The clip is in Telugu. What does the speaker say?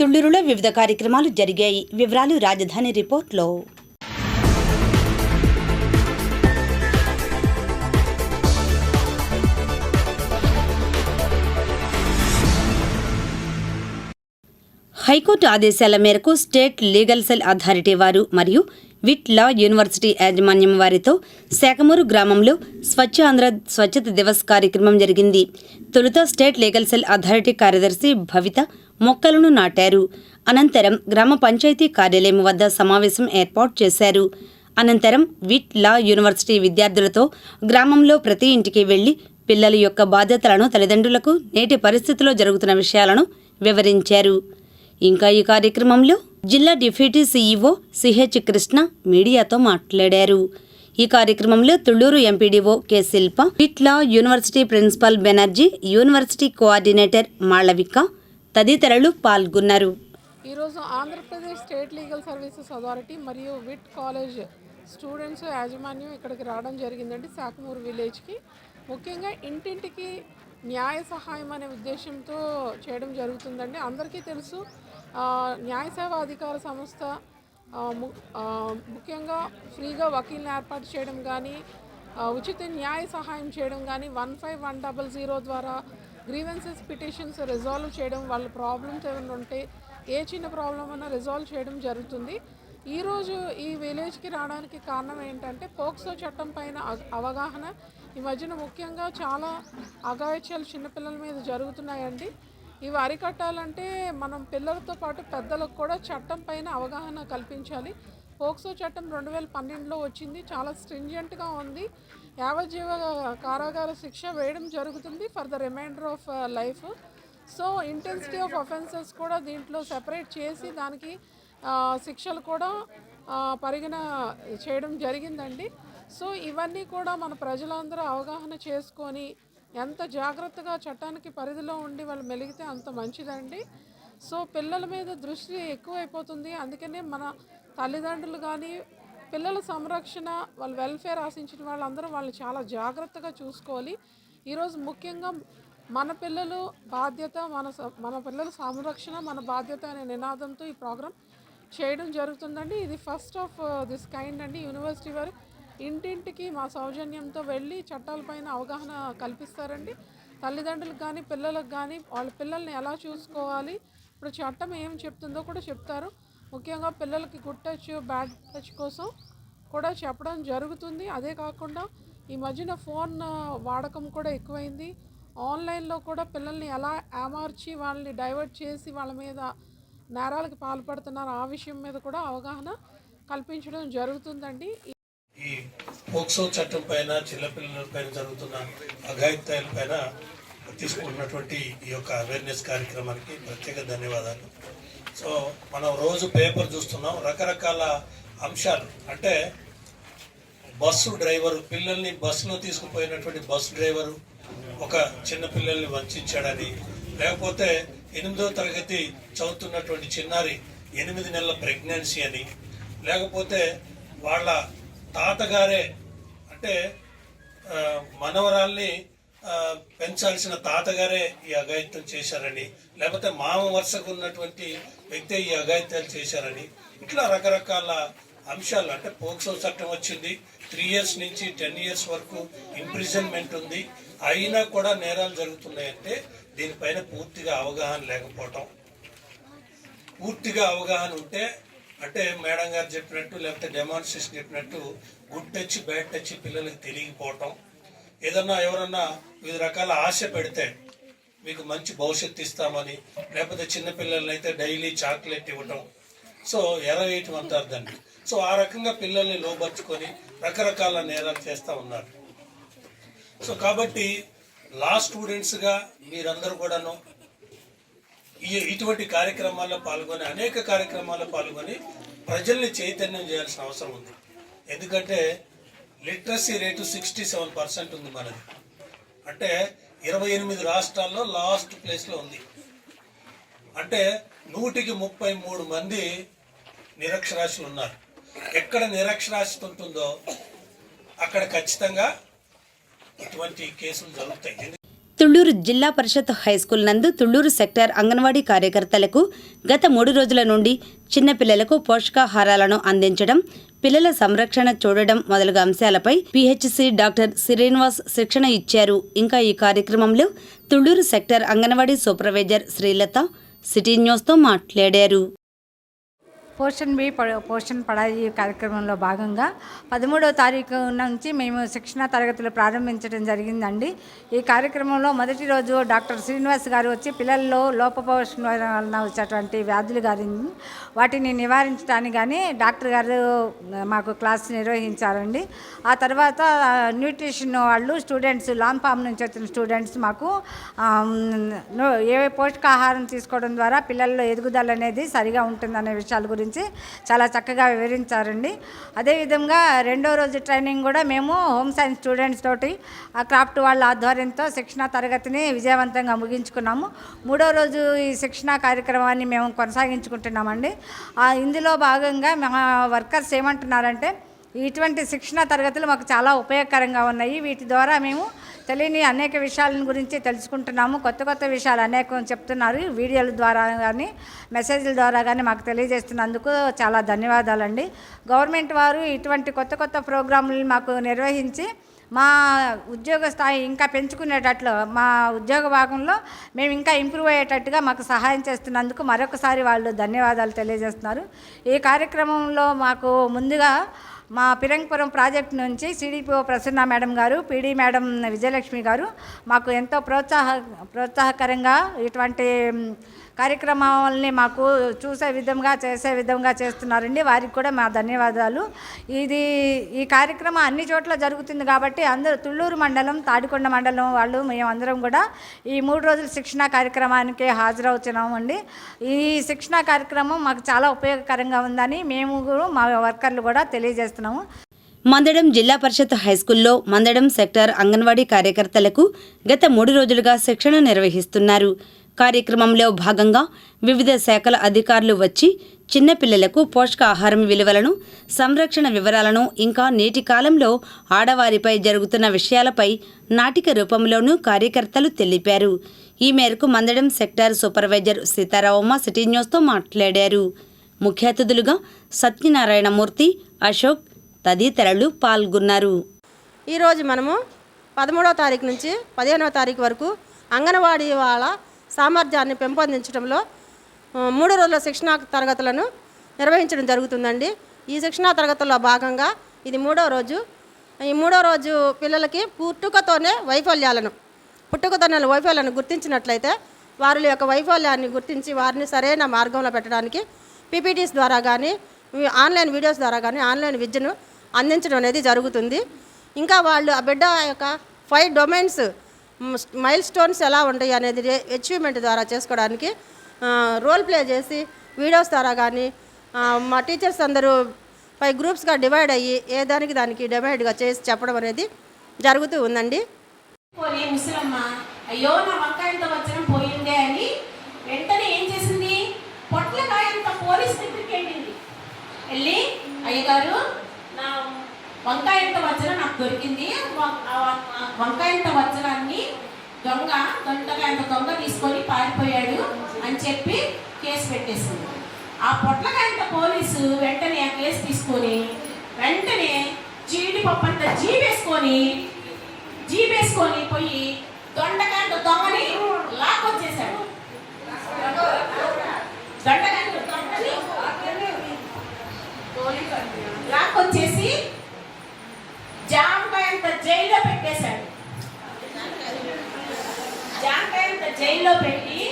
తుళ్ళూరులో వివిధ కార్యక్రమాలు జరిగాయి. వివరాలు రాజధాని రిపోర్ట్లో. హైకోర్టు ఆదేశాల మేరకు స్టేట్ లీగల్ సెల్ అథారిటీ వారు మరియు విట్ లా యూనివర్సిటీ యాజమాన్యం వారితో శాఖమూరు గ్రామంలో స్వచ్ఛ ఆంధ్ర స్వచ్ఛత దివస్ కార్యక్రమం జరిగింది. తొలుత స్టేట్ లీగల్ సెల్ అథారిటీ కార్యదర్శి భవిత మొక్కలను నాటారు. అనంతరం గ్రామ పంచాయతీ కార్యాలయం వద్ద సమావేశం ఏర్పాటు చేశారు. అనంతరం విట్ లా యూనివర్సిటీ విద్యార్థులతో గ్రామంలో ప్రతి ఇంటికి వెళ్ళి పిల్లల యొక్క బాధ్యతలను తల్లిదండ్రులకు నేటి పరిస్థితిలో జరుగుతున్న విషయాలను వివరించారు. ఇంకా ఈ కార్యక్రమంలో జిల్లా డిప్యూటీ సీఈఓ సిహెచ్ కృష్ణ మీడియాతో మాట్లాడారు. ఈ కార్యక్రమంలో తుళ్ళూరు ఎంపీడీఓ కె శిల్ప విట్లా university principal Banerjee university coordinator Malavika తదితరులు పాల్గొన్నారు. ఈరోజు Andhra Pradesh state legal services authority మరియు విట్ కాలేజ్ స్టూడెంట్స్ యాజమాన్యం ఇక్కడికి రావడం జరిగిందండి శాఖమూరు విలేజ్కి. ముఖ్యంగా ఇంటింటికి న్యాయ సహాయం అనే ఉద్దేశంతో చేయడం జరుగుతుందండి. అందరికీ తెలుసు న్యాయ సేవా అధికార సంస్థ ము- ముఖ్యంగా ఫ్రీగా వకీల్ని ఏర్పాటు చేయడం కానీ ఉచిత న్యాయ సహాయం చేయడం కానీ one five one double zero ద్వారా గ్రీవెన్సెస్ పిటిషన్స్ రిజాల్వ్ చేయడం వాళ్ళ ప్రాబ్లమ్స్ ఏమైనా ఉంటే ఏ చిన్న ప్రాబ్లం అయినా రిజాల్వ్ చేయడం జరుగుతుంది. ఈరోజు ఈ విలేజ్కి రావడానికి కారణం ఏంటంటే పోక్సో చట్టం పైన అవగాహన. ఈ మధ్యన ముఖ్యంగా చాలా అగాయత్యాలు చిన్నపిల్లల మీద జరుగుతున్నాయండి. ఇవి అరికట్టాలంటే మనం పిల్లలతో పాటు పెద్దలకు కూడా చట్టం పైన అవగాహన కల్పించాలి. పోక్సో చట్టం రెండు వేల పన్నెండులో వచ్చింది చాలా స్ట్రింజెంట్గా ఉంది. యావజీవ కారాగార శిక్ష వేయడం జరుగుతుంది for the reminder of life. So intensity of offences కూడా దీంట్లో సెపరేట్ చేసి దానికి శిక్షలు కూడా పరిగణ చేయడం జరిగిందండి. సో ఇవన్నీ కూడా మన ప్రజలందరూ అవగాహన చేసుకొని ఎంత జాగ్రత్తగా చట్టానికి పరిధిలో ఉండి వాళ్ళు మెలిగితే అంత మంచిదండి. సో పిల్లల మీద దృష్టి ఎక్కువైపోతుంది. అందుకనే మన తల్లిదండ్రులు కానీ పిల్లల సంరక్షణ వాళ్ళ వెల్ఫేర్ ఆశించిన వాళ్ళందరూ వాళ్ళు చాలా జాగ్రత్తగా చూసుకోవాలి. ఈరోజు ముఖ్యంగా మన పిల్లలు బాధ్యత మన స- మన పిల్లల సంరక్షణ మన బాధ్యత అనే నినాదంతో ఈ ప్రోగ్రాం చేయడం జరుగుతుందండి. ఇది ఫస్ట్ ఆఫ్ దిస్ కైండ్ అండి. యూనివర్సిటీ వారు ఇంటింటికి మా సౌజన్యంతో వెళ్ళి చట్టాలపైన అవగాహన కల్పిస్తారండి. తల్లిదండ్రులకు కానీ పిల్లలకు కానీ వాళ్ళ పిల్లల్ని ఎలా చూసుకోవాలి ఇప్పుడు చట్టం ఏం చెప్తుందో కూడా చెప్తారు. ముఖ్యంగా పిల్లలకి గుడ్ టచ్ బ్యాడ్ టచ్ కోసం కూడా చెప్పడం జరుగుతుంది. అదే కాకుండా ఈ మధ్యన ఫోన్ వాడకం కూడా ఎక్కువైంది. ఆన్లైన్లో కూడా పిల్లల్ని ఎలా ఏమార్చి వాళ్ళని డైవర్ట్ చేసి వాళ్ళ మీద నేరాలకు పాల్పడుతున్నారు ఆ విషయం మీద కూడా అవగాహన కల్పించడం జరుగుతుందండి. ఈ పోక్సో చట్టం పైన చిన్నపిల్లలపైన జరుగుతున్న అఘాయిత్యాల పైన తీసుకుంటున్నటువంటి ఈ యొక్క అవేర్నెస్ కార్యక్రమానికి ప్రత్యేక ధన్యవాదాలు. సో మనం రోజు పేపర్ చూస్తున్నాం రకరకాల అంశాలు. అంటే బస్సు డ్రైవరు పిల్లల్ని బస్సులో తీసుకుపోయినటువంటి బస్సు డ్రైవరు ఒక చిన్న పిల్లల్ని వంచాడని లేకపోతే ఎనిమిదో తరగతి చదువుతున్నటువంటి చిన్నారి ఎనిమిది నెలల ప్రెగ్నెన్సీ అని లేకపోతే వాళ్ళ తాతగారే అంటే మనవరాల్ని పెంచాల్సిన తాతగారే ఈ అఘాయిత్యం చేశారని లేకపోతే మామ వరుసకు ఉన్నటువంటి వ్యక్తి ఈ అఘాయిత్యాలు చేశారని ఇట్లా రకరకాల అంశాలు అంటే పోక్సో చట్టం వచ్చింది త్రీ ఇయర్స్ నుంచి టెన్ ఇయర్స్ వరకు ఇంప్రిజన్మెంట్ ఉంది అయినా కూడా నేరాలు జరుగుతున్నాయంటే దీనిపైన పూర్తిగా అవగాహన లేకపోవటం. పూర్తిగా అవగాహన ఉంటే అంటే మేడం గారు చెప్పినట్టు లేకపోతే డెమాన్స్ట్రేషన్ చెప్పినట్టు గుడ్ టచ్ బ్యాడ్ టచ్ పిల్లలకి తెలియకపోవటం ఏదన్నా ఎవరన్నా వివిధ రకాల ఆశ పెడితే మీకు మంచి భవిష్యత్తు ఇస్తామని లేకపోతే చిన్నపిల్లల్ని అయితే డైలీ చాక్లెట్ ఇవ్వటం. సో ఎరవేయటం అంటారు దాన్ని సో ఆ రకంగా పిల్లల్ని లోపరుచుకొని రకరకాల నేరాలు చేస్తూ ఉన్నారు. సో కాబట్టి లా స్టూడెంట్స్గా మీరందరూ కూడాను ఇటువంటి కార్యక్రమాల్లో పాల్గొని అనేక కార్యక్రమాల్లో పాల్గొని ప్రజల్ని చైతన్యం చేయాల్సిన అవసరం ఉంది. ఎందుకంటే literacy rate sixty seven percent ఉంది మనది. అంటే ఇరవై ఎనిమిది రాష్ట్రాల్లో లాస్ట్ ప్లేస్లో ఉంది. అంటే నూటికి ముప్పై మూడు మంది నిరక్షరాస్యులు ఉన్నారు. ఎక్కడ నిరక్షరాస్యత ఉంటుందో అక్కడ ఖచ్చితంగా ఇటువంటి కేసులు జరుగుతాయి. తుళ్ళూరు జిల్లా పరిషత్ హైస్కూల్ నందు తుళ్ళూరు సెక్టార్ అంగన్వాడీ కార్యకర్తలకు గత మూడు రోజుల నుండి చిన్నపిల్లలకు పోషకాహారాలను అందించడం పిల్లల సంరక్షణ చూడడం మొదలగు అంశాలపై పిహెచ్సి డాక్టర్ శ్రీనివాస్ శిక్షణ ఇచ్చారు. ఇంకా ఈ కార్యక్రమంలో Tulluru sector anganwadi supervisor Srilatha city న్యూస్తో మాట్లాడారు. పోర్షన్ బి పోర్షన్ పడాయి కార్యక్రమంలో భాగంగా పదమూడవ తారీఖు నుంచి మేము శిక్షణ తరగతులు ప్రారంభించడం జరిగిందండి. ఈ కార్యక్రమంలో మొదటి రోజు డాక్టర్ శ్రీనివాస్ గారు వచ్చి పిల్లల్లో లోపపోషణ వలన వచ్చేటువంటి వ్యాధులు గారి వాటిని నివారించడానికి కానీ డాక్టర్ గారు మాకు క్లాస్ నిర్వహించారండి. ఆ తర్వాత న్యూట్రిషన్ వాళ్ళు స్టూడెంట్స్ లాంగ్ ఫామ్ నుంచి వచ్చిన స్టూడెంట్స్ మాకు ఏ పోషకాహారం తీసుకోవడం ద్వారా పిల్లల్లో ఎదుగుదల అనేది సరిగా ఉంటుందనే విషయాల గురించి చాలా చక్కగా వివరించారండి. అదేవిధంగా రెండో రోజు ట్రైనింగ్ కూడా మేము హోమ్ సైన్స్ స్టూడెంట్స్ తోటి ఆ క్రాఫ్ట్ వాళ్ళ ఆధ్వర్యంతో శిక్షణ తరగతిని విజయవంతంగా ముగించుకున్నాము. మూడో రోజు ఈ శిక్షణ కార్యక్రమాన్ని మేము కొనసాగించుకుంటున్నామండి. ఆ, ఇందులో భాగంగా మా వర్కర్స్ ఏమంటున్నారంటే ఇటువంటి శిక్షణ తరగతులు మాకు చాలా ఉపయోగకరంగా ఉన్నాయి. వీటి ద్వారా మేము తెలియని అనేక విషయాల గురించి తెలుసుకుంటున్నాము. కొత్త కొత్త విషయాలు అనేకం చెప్తున్నారు. వీడియోల ద్వారా కానీ మెసేజ్ల ద్వారా కానీ మాకు తెలియజేస్తున్నందుకు చాలా ధన్యవాదాలండి. గవర్నమెంట్ వారు ఇటువంటి కొత్త కొత్త ప్రోగ్రాంలు మాకు నిర్వహించి మా ఉద్యోగ స్థాయి ఇంకా పెంచుకునేటట్లు మా ఉద్యోగ భాగంలో మేము ఇంకా ఇంప్రూవ్ అయ్యేటట్టుగా మాకు సహాయం చేస్తున్నందుకు మరొకసారి వాళ్ళు ధన్యవాదాలు తెలియజేస్తున్నారు. ఈ కార్యక్రమంలో మాకు ముందుగా మా పిరంగపురం ప్రాజెక్ట్ నుంచి సిడిపిఓ ప్రసన్న మేడం గారు పీడీ మేడం విజయలక్ష్మి గారు మాకు ఎంతో ప్రోత్సాహ ప్రోత్సాహకరంగా ఇటువంటి కార్యక్రమాలని మాకు చూసే విధంగా చేసే విధంగా చేస్తున్నారండి. వారికి కూడా మా ధన్యవాదాలు. ఇది ఈ కార్యక్రమం అన్ని చోట్ల జరుగుతుంది కాబట్టి అందరూ తుళ్ళూరు మండలం తాడికొండ మండలం వాళ్ళు మేమందరం కూడా ఈ మూడు రోజుల శిక్షణ కార్యక్రమానికి హాజరవుతున్నామండి ఈ శిక్షణ కార్యక్రమం మాకు చాలా ఉపయోగకరంగా ఉందని మేము మా వర్కర్లు కూడా తెలియజేస్తున్నాము. మందడం జిల్లా పరిషత్ హైస్కూల్లో మందడం సెక్టార్ అంగన్వాడీ కార్యకర్తలకు గత మూడు రోజులుగా శిక్షణ నిర్వహిస్తున్నారు. కార్యక్రమంలో భాగంగా వివిధ శాఖల అధికారులు వచ్చి చిన్నపిల్లలకు పోషకాహారం విలువలను సంరక్షణ వివరాలను ఇంకా నేటి కాలంలో ఆడవారిపై జరుగుతున్న విషయాలపై నాటిక రూపంలోనూ కార్యకర్తలు తెలిపారు. ఈ మేరకు Mandadam sector supervisor Seetharamamma city న్యూస్తో మాట్లాడారు. ముఖ్య అతిథులుగా సత్యనారాయణమూర్తి అశోక్ తదితరులు పాల్గొన్నారు. ఈరోజు మనము పదమూడవ తారీఖు నుంచి పదిహేనవ తారీఖు వరకు అంగన్వాడీ వాళ్ళ సామర్థ్యాన్ని పెంపొందించడంలో మూడు రోజుల శిక్షణా తరగతులను నిర్వహించడం జరుగుతుందండి. ఈ శిక్షణా తరగతుల్లో భాగంగా ఇది మూడో రోజు. ఈ మూడో రోజు పిల్లలకి పుట్టుకతోనే వైఫల్యాలను పుట్టుకతోనే వైఫల్యాలను గుర్తించినట్లయితే వారి యొక్క వైఫల్యాన్ని గుర్తించి వారిని సరైన మార్గంలో పెట్టడానికి పీపీటీస్ ద్వారా కానీ ఆన్లైన్ వీడియోస్ ద్వారా కానీ ఆన్లైన్ విద్యను అందించడం అనేది జరుగుతుంది. ఇంకా వాళ్ళు ఆ బిడ్డ యొక్క ఫైవ్ డొమైన్స్ మైల్ స్టోన్స్ ఎలా ఉంటాయి అనేది అచీవ్మెంట్ ద్వారా చేసుకోవడానికి రోల్ ప్లే చేసి వీడియోస్ ద్వారా కానీ మా టీచర్స్ అందరూ పై గ్రూప్స్గా డివైడ్ అయ్యి ఏ దానికి దానికి డివైడ్గా చేసి చెప్పడం అనేది జరుగుతూ ఉందండి. ముసలమ్మ అయ్యో నా వంకాయంత వచ్చిన పోయిందే అని వెంటనే ఏం చేసింది? పొట్లకాయంత పోలీస్ దగ్గరికి వెళ్ళింది. వెళ్ళి అయ్యగారు నా వంకాయంత వచ్చిన నాకు దొరికింది వ- ఆ వ- ఆ వంకాయంత వచనాన్ని దొంగ దొండకాయంత దొంగ తీసుకొని పారిపోయాడు అని చెప్పి కేసు పెట్టేసింది. ఆ పొట్లకాయంత పోలీసు వెంటనే ఆ కేసు తీసుకొని వెంటనే జీడిపప్పు అంత జీవేసుకొని జీపేసుకొని పోయి దొండకాయంత జైల్లో పెట్టేశాడు జామకాయంత జైల్లో పెట్టి